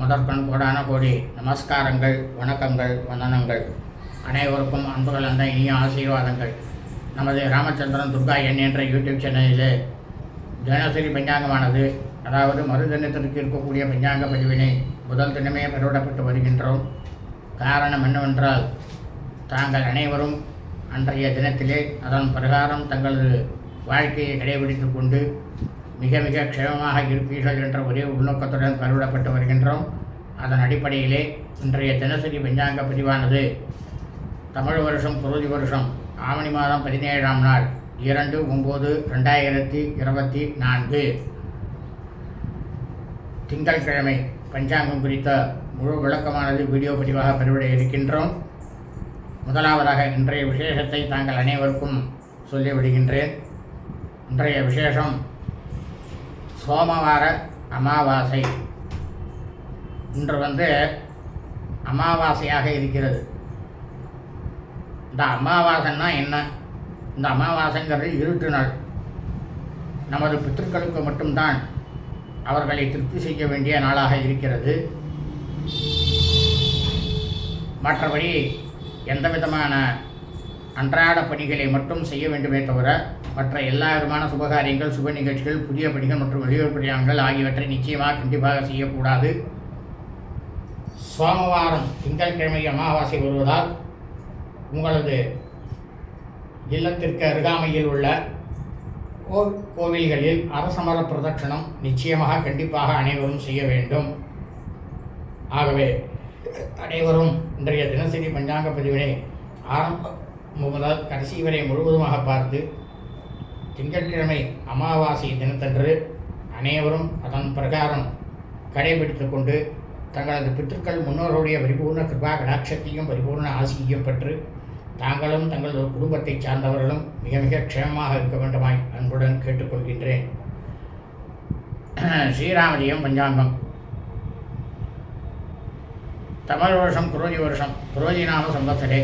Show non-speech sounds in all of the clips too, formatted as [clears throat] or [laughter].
முதற்கண் கோடான கோடி நமஸ்காரங்கள் வணக்கங்கள் வந்தனங்கள். அனைவருக்கும் அன்பு கலந்த இனிய ஆசீர்வாதங்கள். நமது ராமச்சந்திரன் துர்கா எண் என்ற யூடியூப் சேனலிலே தினசரி பஞ்சாங்கமானது அதாவது மறு தினத்திற்கு இருக்கக்கூடிய பஞ்சாங்க பதிவினை முதல் தினமே பெருவிடப்பட்டு வருகின்றோம். காரணம் என்னவென்றால் தாங்கள் அனைவரும் அன்றைய தினத்திலே அதன் பிரகாரம் தங்களது வாழ்க்கையை கடைபிடித்து கொண்டு மிக மிக க்ஷேமமாக இருப்பீர்கள் என்ற ஒரே உள்நோக்கத்துடன் கருவிடப்பட்டு வருகின்றோம். அதன் அடிப்படையிலே இன்றைய தினசரி பஞ்சாங்க பதிவானது. தமிழ் வருஷம் குருதி வருஷம் ஆவணி மாதம் பதினேழாம் நாள் இரண்டு ஒம்பது ரெண்டாயிரத்தி இருபத்தி நான்கு. திங்கட்கிழமை பஞ்சாங்கம் குறித்த முழு விளக்கமானது வீடியோ பதிவாக பெருவிட இருக்கின்றோம். முதலாவதாக இன்றைய விசேஷத்தை தாங்கள் அனைவருக்கும் சொல்லிவிடுகின்றேன். இன்றைய விசேஷம் சோமவார அமாவாசை. இன்று வந்து அமாவாசையாக இருக்கிறது. இந்த அமாவாசைன்னா என்ன? இந்த அமாவாசைங்கிறது இருட்டு நாள். நமது பித்திருக்களுக்கு மட்டும்தான் அவர்களை திருப்தி செய்ய வேண்டிய நாளாக இருக்கிறது. மற்றபடி எந்த விதமான அன்றாட பணிகளை மட்டும் செய்ய வேண்டுமே தவிர மற்ற எல்லா விதமான சுபகாரியங்கள் சுப நிகழ்ச்சிகள் புதிய பணிகள் மற்றும் வெளியூர் பிரயாணங்கள் ஆகியவற்றை நிச்சயமாக கண்டிப்பாக செய்யக்கூடாது. சோமவாரம் திங்கட்கிழமை அமாவாசை வருவதால் உங்களது இல்லத்திற்கு அருகாமையில் உள்ள கோர் கோவில்களில் அரசமர பிரதட்சணம் நிச்சயமாக கண்டிப்பாக அனைவரும் செய்ய வேண்டும். ஆகவே அனைவரும் இன்றைய தினசரி பஞ்சாங்க பதிவினை ஆரம்ப முதல் கடைசி வரை முழுவதுமாக பார்த்து திங்கட்கிழமை அமாவாசை தினத்தன்று அனைவரும் அதன் பிரகாரம் கடைபிடித்து கொண்டு தங்களது பித்திருக்கள் முன்னோருடைய பரிபூர்ண கிருபா கடாட்சத்தையும் பரிபூர்ண ஆசியையும் பெற்று தாங்களும் தங்களது குடும்பத்தை சார்ந்தவர்களும் மிக மிக க்ஷேமமாக இருக்க வேண்டுமாய் அன்புடன் கேட்டுக்கொள்கின்றேன். [clears throat] ஸ்ரீராமஜெயம் பஞ்சாங்கம். தமிழ் வருஷம் குரோஜி வருஷம் குரோஜி நாம சம்பத்தரே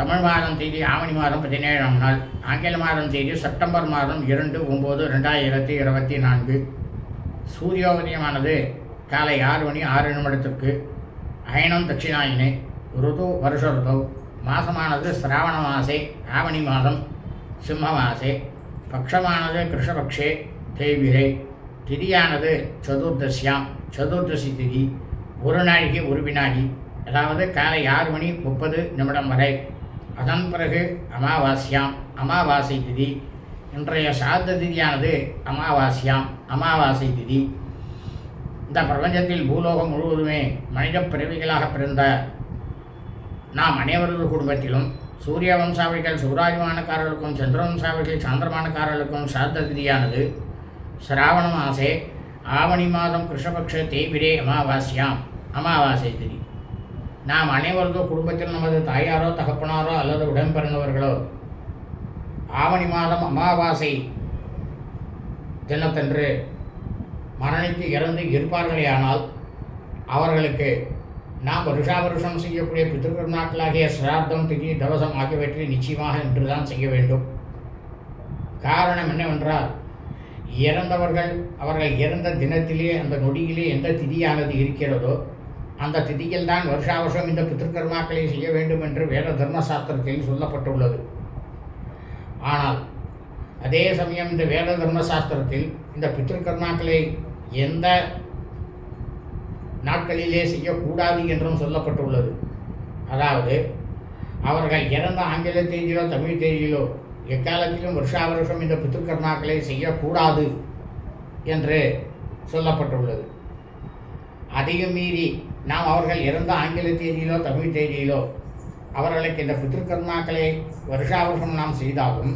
தமிழ் மாதம் தேதி ஆவணி மாதம் பதினேழாம் நாள் ஆங்கில மாதம் தேதி செப்டம்பர் மாதம் இரண்டு ஒம்பது ரெண்டாயிரத்தி இருபத்தி நான்கு. சூரியோதயமானது காலை ஆறு மணி ஆறு நிமிடத்திற்கு அயனம் தட்சிணாயினே ருது வருஷ ருது மாசமானது சிராவண மாசே ஆவணி மாதம் சிம்ம மாசே பக்ஷமானது கிருஷ்ணபக்ஷே தேய்பிரை திதியானது சதுர்தசியாம் சதுர்தசி திதி ஒரு நாளைக்கு ஒரு வினாடி அதாவது காலை ஆறு மணி முப்பது நிமிடம் வரை. அதன் பிறகு அமாவாஸ்யாம் அமாவாசை திதி. இன்றைய சாத்த திதியானது அமாவாஸ்யாம் அமாவாசை திதி. இந்த பிரபஞ்சத்தில் பூலோகம் முழுவதுமே மனித பிறவிகளாக பிறந்த நாம் அனைவரது குடும்பத்திலும் சூரிய வம்சாவிகள் சூராஜமானக்காரர்களுக்கும் சந்திர வம்சாவளிகள் சாந்திரமானக்காரர்களுக்கும் சாத்த திதியானது சிராவண மாசே ஆவணி மாதம் கிருஷ்ணபக்ஷ தேய்பிரே அமாவாஸ்யாம் அமாவாசை திதி. நாம் அனைவரது குடும்பத்தில் நமது தாயாரோ தகப்பனாரோ அல்லது உடன்பிறந்தவர்களோ ஆவணி மாதம் அமாவாசை தினத்தன்று மரணித்து இறந்து இருப்பார்களேயானால் அவர்களுக்கு நாம் வருஷா வருஷம் செய்யக்கூடிய பித்திருக்கர்நாட்களாகிய சிரார்த்தம் திதி தவசம் ஆகியவற்றை நிச்சயமாக இன்றுதான் செய்ய வேண்டும். காரணம் என்னவென்றால் இறந்தவர்கள் அவர்கள் இறந்த தினத்திலே அந்த நொடியிலே எந்த திதியானது இருக்கிறதோ அந்த திதியில் தான் வருஷாவசம் இந்த பித்திருக்கர்மாக்களை செய்ய வேண்டும் என்று வேத தர்மசாஸ்திரத்தில் சொல்லப்பட்டுள்ளது. ஆனால் அதே சமயம் இந்த வேத தர்மசாஸ்திரத்தில் இந்த பித்திருக்கர்மாக்களை எந்த நாட்களிலே செய்யக்கூடாது என்றும் சொல்லப்பட்டுள்ளது. அதாவது அவர்கள் இறந்த ஆங்கில தேதியிலோ தமிழ் தேதியிலோ எக்காலத்திலும் வருஷா வருஷம் இந்த பித்திருக்கர்மாக்களை செய்யக்கூடாது என்று சொல்லப்பட்டுள்ளது. அதையும் மீறி நாம் அவர்கள் இறந்த ஆங்கில தேதியிலோ தமிழ் தேதியிலோ அவர்களுக்கு இந்த பித்திருக்கர்மாக்களை வருஷா வருஷம் நாம் செய்தாலும்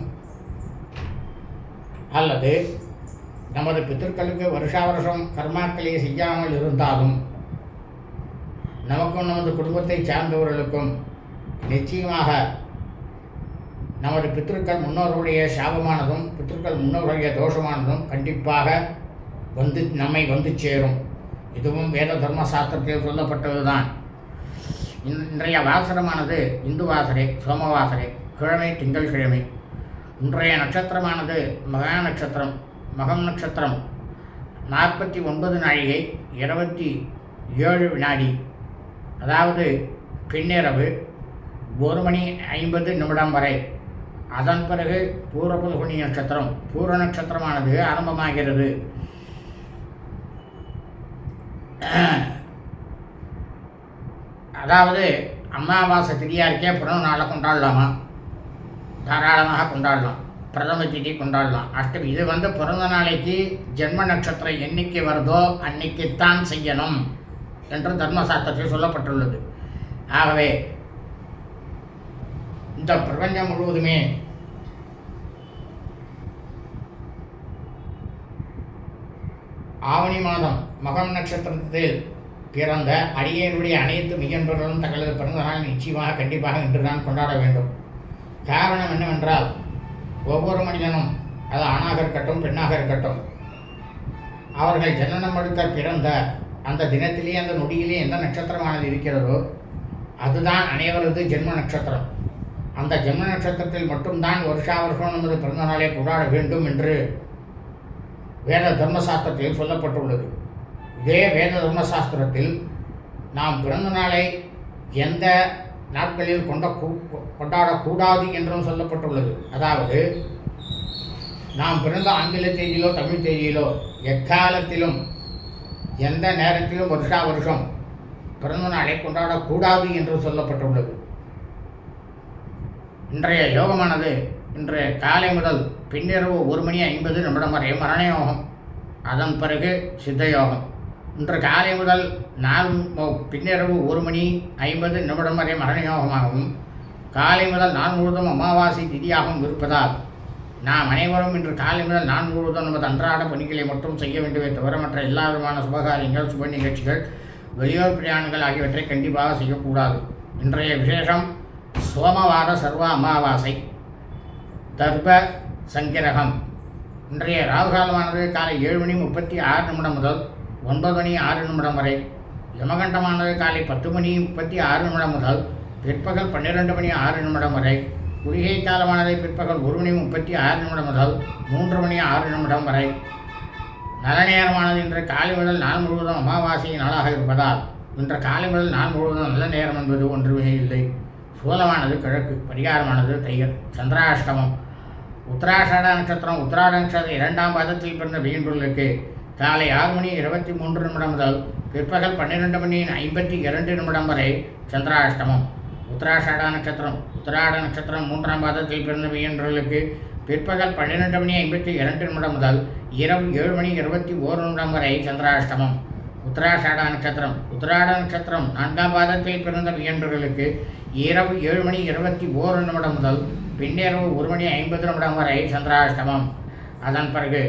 அல்லது நமது பித்திருக்களுக்கு வருஷா வருஷம் கர்மாக்களை செய்யாமல் இருந்தாலும் நமக்கும் நமது குடும்பத்தை சார்ந்தவர்களுக்கும் நிச்சயமாக நமது பித்திருக்கள் முன்னோர்களுடைய சாபமானதும் பித்திருக்கள் முன்னோர்களுடைய தோஷமானதும் கண்டிப்பாக வந்து நம்மை வந்து சேரும். இதுவும் வேத தர்ம சாஸ்திரத்தில் சொல்லப்பட்டதுதான். இன்- இன்றைய வாசனமானது இந்து வாசரை சோமவாசரை கிழமை திங்கள் கிழமை. இன்றைய நட்சத்திரமானது மகா நட்சத்திரம் மகம் நட்சத்திரம். நாற்பத்தி ஒன்பது நாழிகை இருபத்தி ஏழு வினாடி. அதாவது பின்னிரவு ஒரு மணி ஐம்பது நிமிடம் வரை. அதன் பிறகு பூரபல்குனி நட்சத்திரம் பூர நட்சத்திரமானது ஆரம்பமாகிறது. அதாவது அமாவாசை திரியாருக்கே இருக்கே நாளை கொண்டாடலாமா? தாராளமாக கொண்டாடலாம். பிரதம திதி கொண்டாடலாம். அஷ்டமி இது வந்து பிறந்த நாளைக்கு ஜென்ம நட்சத்திரம் என்னைக்கு வருதோ அன்னைக்குத்தான் செய்யணும் என்று தர்மசாஸ்திரத்தில் சொல்லப்பட்டுள்ளது. ஆகவே இந்த பிரபஞ்சம் முழுவதுமே ஆவணி மாதம் மகம் நட்சத்திரத்தில் பிறந்த அடியனுடைய அனைத்து மிகன்பர்களும் தங்களது பிறந்த நாள் நிச்சயமாக கண்டிப்பாக இன்றுதான் கொண்டாட வேண்டும். காரணம் என்னவென்றால் ஒவ்வொரு மனிதனும் அது ஆணாக இருக்கட்டும் பெண்ணாக இருக்கட்டும் அவர்கள் ஜனனம் எடுக்க பிறந்த அந்த தினத்திலே அந்த நொடியிலே எந்த நட்சத்திரமானது இருக்கிறதோ அதுதான் அனைவரது ஜென்ம நட்சத்திரம். அந்த ஜென்ம நட்சத்திரத்தில் மட்டும்தான் வருஷா வருஷம் நமது பிறந்தநாளை கொண்டாட வேண்டும் என்று வேத தர்மசாஸ்திரத்தில் சொல்லப்பட்டுள்ளது. இதே வேத தர்மசாஸ்திரத்தில் நாம் பிறந்த நாளை எந்த நாட்களில் கொண்ட கூ- கொண்டாடக்கூடாது என்றும் சொல்லப்பட்டுள்ளது. அதாவது நாம் பிறந்த ஆங்கில தேதியிலோ தமிழ் தேதியிலோ எக்காலத்திலும் எந்த நேரத்திலும் வருஷா வருஷம் பிறந்த நாளை கொண்டாடக்கூடாது என்று சொல்லப்பட்டுள்ளது. இன்றைய யோகமானது இன்று காலை முதல் பின்னிரவு ஒரு மணி ஐம்பது நிமிடம் வரை மரண யோகம். அதன் பிறகு சித்தயோகம் இன்று காலை முதல் நாள் பின்னிரவு ஒரு மணி ஐம்பது நிமிடம் வரை மரண யோகமாகவும் காலை முதல் நான் முழுவதும் அமாவாசை திதியாகவும் இருப்பதால் நாம் அனைவரும் இன்று காலை முதல் நான் முழுவதும் நமது அன்றாட பணிகளை மட்டும் செய்ய வேண்டுமே தவிர மற்ற எல்லா விதமான சுபகாரியங்கள் சுப நிகழ்ச்சிகள் வெளியூர் பிரயாணங்கள் ஆகியவற்றை கண்டிப்பாக செய்யக்கூடாது. இன்றைய விசேஷம் சோமவார சர்வ அமாவாசை. தர்ப சங்கிரகம். இன்றைய ராகுகாலமானது காலை ஏழு மணி முப்பத்தி ஆறு நிமிடம் முதல் ஒன்பது மணி ஆறு நிமிடம் வரை. யமகண்டமானது காலை பத்து மணி முப்பத்தி ஆறு நிமிடம் முதல் பிற்பகல் பன்னிரெண்டு மணி ஆறு நிமிடம் வரை. குளிகை காலமானது பிற்பகல் ஒரு மணி முப்பத்தி ஆறு நிமிடம் முதல் மூன்று மணி ஆறு நிமிடம் வரை. நல்ல நேரமானது இன்று காலை முதல் நாள் முழுவதும் அமாவாசை நாளாக இருப்பதால் இன்று காலை முதல் நாள் முழுவதும் நல்ல நேரம் என்பது ஒன்றுமே இல்லை. சூலமானது கிழக்கு பரிகாரமானது தையர் சந்திராஷ்டமம். உத்தராஷாட நட்சத்திரம் உத்தராட நட்சத்திரம் இரண்டாம் பாதத்தில் பிறந்த வீண்பொருளுக்கு காலை ஆறு மணி இருபத்தி மூன்று நிமிடம் முதல் பிற்பகல் பன்னிரெண்டு மணி ஐம்பத்தி இரண்டு நிமிடம் வரை சந்திராஷ்டமம். உத்தராஷாட நட்சத்திரம் உத்தராட நட்சத்திரம் மூன்றாம் பாதத்தில் பிறந்த வீண்பொருளுக்கு பிற்பகல் பன்னிரெண்டு மணி ஐம்பத்தி இரண்டு நிமிடம் முதல் இரவு ஏழு மணி இருபத்தி ஓரு நிமிடம் வரை சந்திராஷ்டமம். உத்தராஷாட நட்சத்திரம் உத்தராட நட்சத்திரம் நான்காம் பாதத்தில் பிறந்த வியன்பர்களுக்கு இரவு ஏழு மணி இருபத்தி ஓரு நிமிடம் முதல் பின்னிரவு ஒரு மணி ஐம்பது நிமிடம் வரை சந்திராஷ்டமம். அதன் பிறகு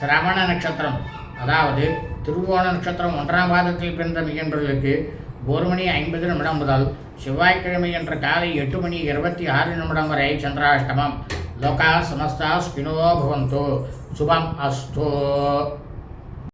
சிரவண நட்சத்திரம் அதாவது திருவோண நட்சத்திரம் ஒன்றாம் பாதத்தில் பிறந்த மிகன்பர்களுக்கு ஒரு மணி ஐம்பது நிமிடம் முதல் செவ்வாய்க்கிழமை என்ற காலை எட்டு மணி இருபத்தி ஆறு நிமிடம் வரை சந்திராஷ்டமம். லோகா சமஸ்தா ஸ்பினோ பவந்தோ. சுபம் அஸ்தோ.